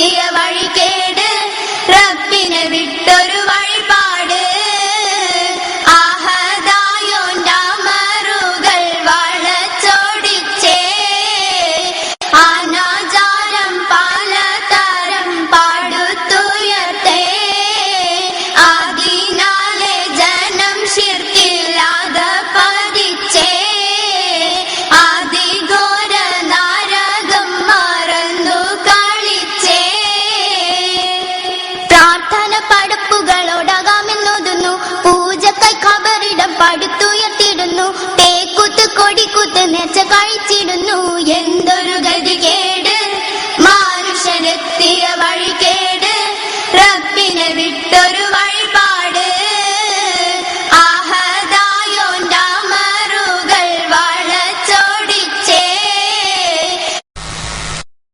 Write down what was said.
മാനുഷരെത്തിയ വഴികേട്. റബ്ബിനെ വിട്ടൊരു പടുത്തുയർത്തിടുന്നു. തേക്കുത്ത് കൊടിക്കുത്ത് നെച്ച കഴിച്ചിടുന്നു. എന്തൊരു ഗതികേട്? വഴി കേട് റബ്ബിനെ വിട്ടൊരു